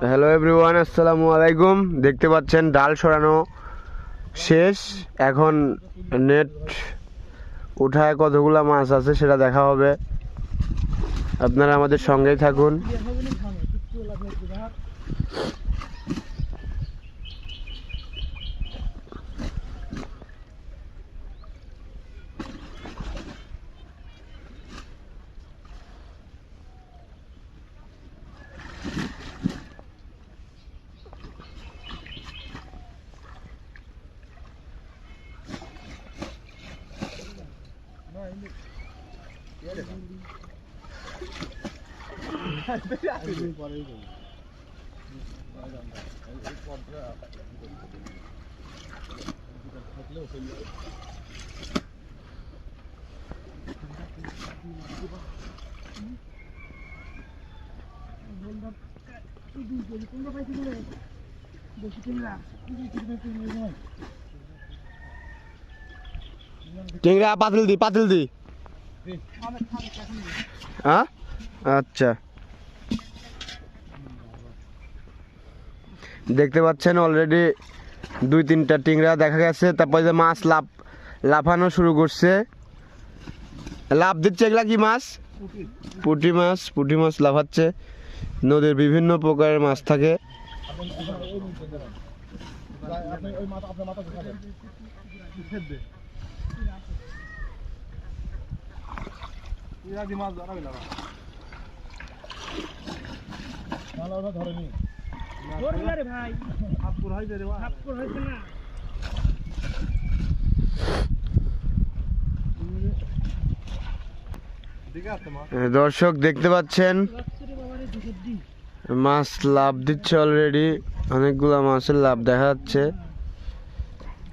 Hello everyone আসসালামু আলাইকুম দেখতে পাচ্ছেন, ডাল সরানো শেষ। এখন নেট উঠায় কতগুলো মাছ আছে সেটা দেখা হবে। আপনারা আমাদের সঙ্গেই থাকুন। টিংরা পাতিল দি পাতিল দি। হ্যাঁ? আচ্ছা। দেখতে পাচ্ছেন অলরেডি দুই তিনটা টিংরা দেখা গেছে তারপরে যে মাছ লাভ লাফানো শুরু করছে। লাভ দিচ্ছে এগুলা কি মাছ? পুঁটি। মাছ পুঁটি মাছ লাফাচ্ছে। নদীর বিভিন্ন প্রকারের মাছ থাকে। ধরলা রে ভাই। হয়েছে না। দর্শক দেখতে পাচ্ছেন? মাছ লাভ দিচ্ছে অলরেডি অনেকগুলা মাছের লাভ দেখা যাচ্ছে।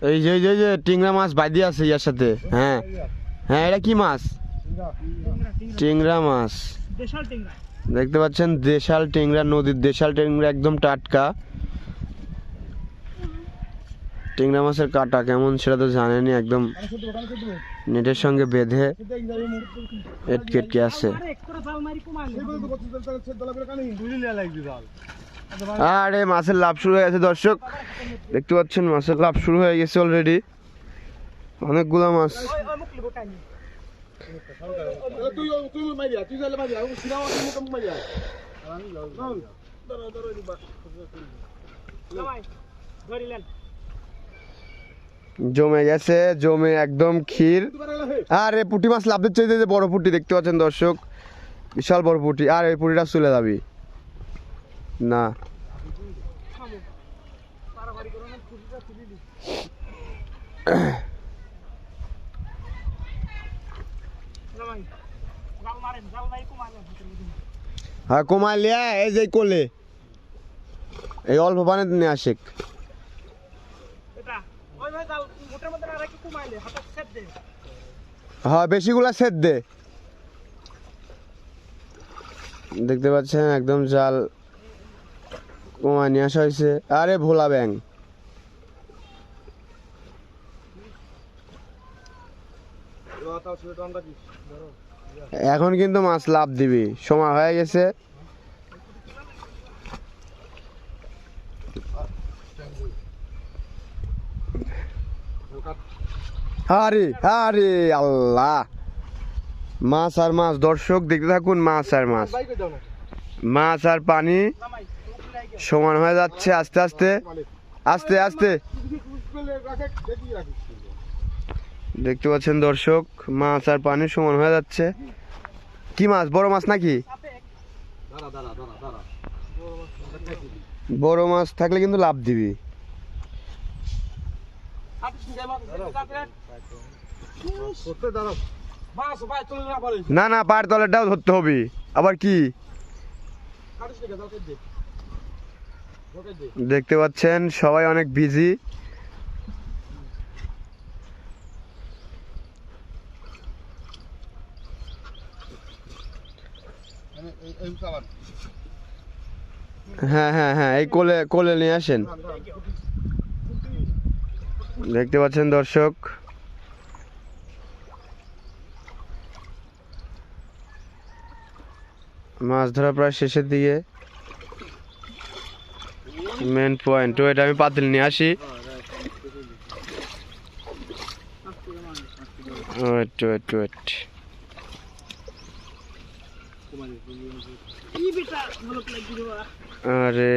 এই যে যে- এই যে টিংরা মাছ বাইদি আছে ইয়ার সাথে। হ্যাঁ। হ্যাঁ এটা কি মাছ? টিংরা মাছ। দেখতে পাচ্ছেন দেশাল টিংরা নদীর দেশাল টিংরা একদম টাটকা। টিংরা মাছের কাটা কেমন সেটা তো জানেনি একদম নেটের সঙ্গে বেঁধে আছে জাল মারি কমালে আরে মাছের লাভ শুরু হয়ে গেছে দর্শক। দেখতে পাচ্ছেন মাছের লাভ শুরু হয়ে গেছে অলরেডি অনেকগুলো মাছ। জমে গেছে, জমে একদম ক্ষীর। আর আরে পুঁটি মাছ লাভ দিচ্ছে যে বড় পুঁটি দেখতে পাচ্ছেন দর্শক। বিশাল বড় পুঁটি। আর, এই পুঁটিটা চলে যাবি। না। হ্যাঁ কমাই লিয়া এই যে কোলে। এই অল্প পানি নিয়ে আসে। হ্যাঁ বেশিগুলা সেট দে। দেখতে পাচ্ছেন একদম জাল কমায় নিয়ে আসা হয়েছে। আরে ভোলা ব্যাং এখন কিন্তু মাছ লাভ দিবি। সময় হয়ে গেছে। আরে আরে আল্লাহ। মাছ আর মাছ, দর্শক, দেখতে থাকুন মাছ আর মাছ। মাছ আর পানি সমান হয়ে যাচ্ছে আস্তে আস্তে। আস্তে আস্তে। দেখতে পাচ্ছেন দর্শক, মাছ আর পানি সমান হয়ে যাচ্ছে। কি মাছ? বড় মাছ নাকি? বড় মাছ থাকলে কিন্তু লাভ দিবি। না না পার তলেরটাও ধরতে হবে। আবার কি? দেখতে পাচ্ছেন, সবাই অনেক বিজি হ্যাঁ হ্যাঁ হ্যাঁ এই কোলে কোলে নিয়ে আসেন। দেখতে পাচ্ছেন দর্শক। মাছ ধরা প্রায় শেষের দিকে। মেন পয়েন্ট ওইটা আমি পাতিল নিয়ে আসি। ওয়েট ওয়েট ওয়েট আরে